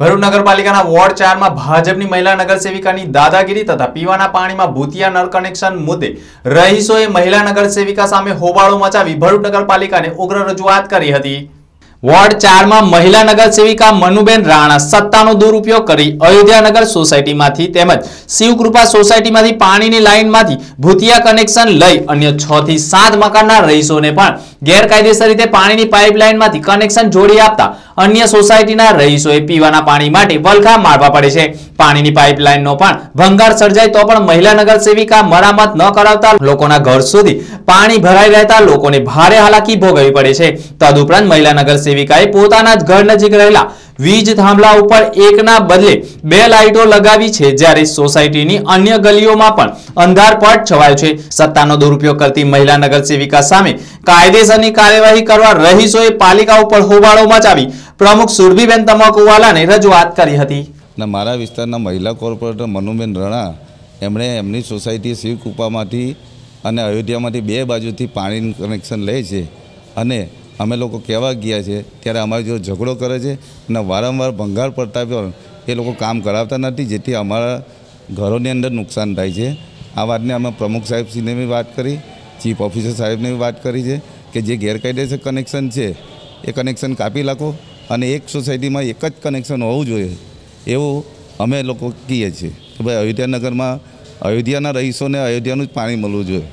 ભરૂચ નગરપાલિકાના વોર્ડ ચારમાં ભાજપની મહિલા નગરસેવિકાની દાદાગીરી તથા પીવાના પાણીમાં ભૂતિયા નળ કનેક્શન મુદ્દે રહીશોએ મહિલા નગરસેવિકા સામે હોબાળો મચાવી ભરૂચ નગરપાલિકાને ઉગ્ર રજૂઆત કરી હતી. વોર્ડ ચારમાં મહિલા નગરસેવિકા મનુબેન રાણા સત્તાનો દુરુપયોગ કરી અયોધ્યાનગર સોસાયટીમાંથી તેમજ શિવકૃપા સોસાયટીમાંથી પાણીની લાઇનમાંથી ભૂતિયા કનેક્શન લઈ અન્ય છ થી સાત મકાનના રહીશોને પણ ગેરકાયદેસર રીતે પાણીની પાઇપલાઇનમાંથી કનેક્શન જોડી આપતા અન્ય સોસાયટીના રહીશોએ પીવાના પાણી માટે વલખા મારવા પડે છે. પાણીની પાઇપલાઇનનો પણ ભંગાર સર્જાય તો પણ મહિલા નગરસેવિકા મરામત ન કરાવતા લોકોના ઘર સુધી પાણી ભરાઈ રહેતા લોકોને ભારે હાલાકી ભોગવવી પડે છે. તદુપરાંત મહિલા નગરસેવિકાએ પોતાના જ ઘર નજીક રહેલા વીજ થાંભલા ઉપર એકના બદલે બે લાઇટો લગાવી છે જ્યારે સોસાયટીની અન્ય ગલીઓમાં પણ અંધારપટ છવાયો છે. સત્તાનો દુરુપયોગ કરતી મહિલા નગરસેવિકા સામે કાયદેસરની કાર્યવાહી કરવા રહીશોએ પાલિકા ઉપર હોબાળો મચાવી પ્રમુખ સુરભીબેન તમાકુવાલાને રજૂઆત કરી હતી. મારા વિસ્તારના મહિલા કોર્પોરેટર મનુબેન રણા એમણે એમની સોસાયટી શિવકૃપામાંથી અને અયોધ્યામાંથી બે બાજુથી પાણીનું કનેક્શન લે છે અને અમે લોકો કહેવા ગયા છે, ત્યારે અમારી જો ઝઘડો કરે છે અને વારંવાર ભંગાર પડતા પણ એ લોકો કામ કરાવતા નથી, જેથી અમારા ઘરોની અંદર નુકસાન થાય છે. આ વાતને અમે પ્રમુખ સાહેબશ્રીને બી વાત કરી, ચીફ ઓફિસર સાહેબને બી વાત કરી છે કે જે ગેરકાયદેસર કનેક્શન છે, એ કનેક્શન કાપી નાખો અને એક સોસાયટીમાં એક જ કનેક્શન હોવું જોઈએ, એવું અમે લોકો કહીએ છીએ. કે ભાઈ અયોધ્યાનગરમાં અયોધ્યાના રહીશોને અયોધ્યાનું જ પાણી મળવું જોઈએ.